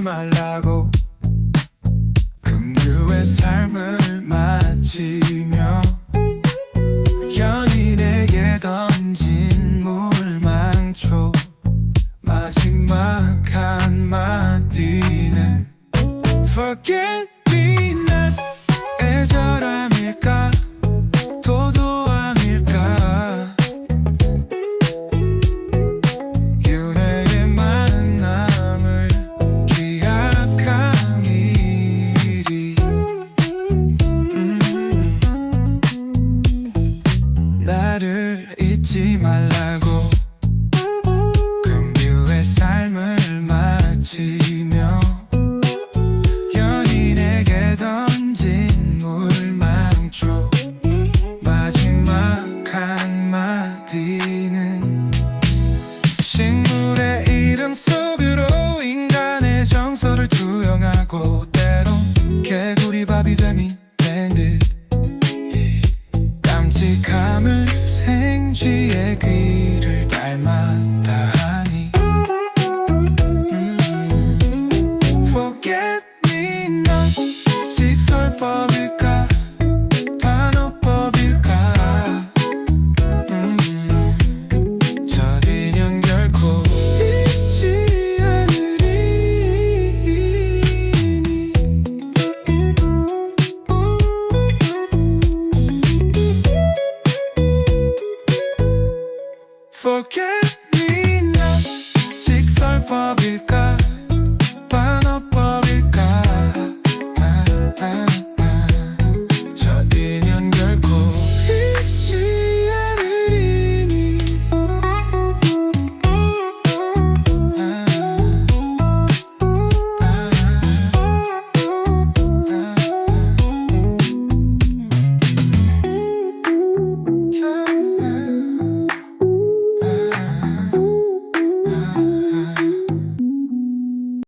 말라고 금유의 삶을 마치며 연인에게 던진 물망초 마지막 한마디는 Forget 잊지 말라고. 금유의 삶을 마치며 연인에게 던진 물망초. 마지막 한마디는 식물의 이름 속으로 인간의 정서를 투영하고 때론 개구리 밥이 되미 밴드 예. 깜찍함을 생쥐의 귀를 닮아 forget me now 직설법일까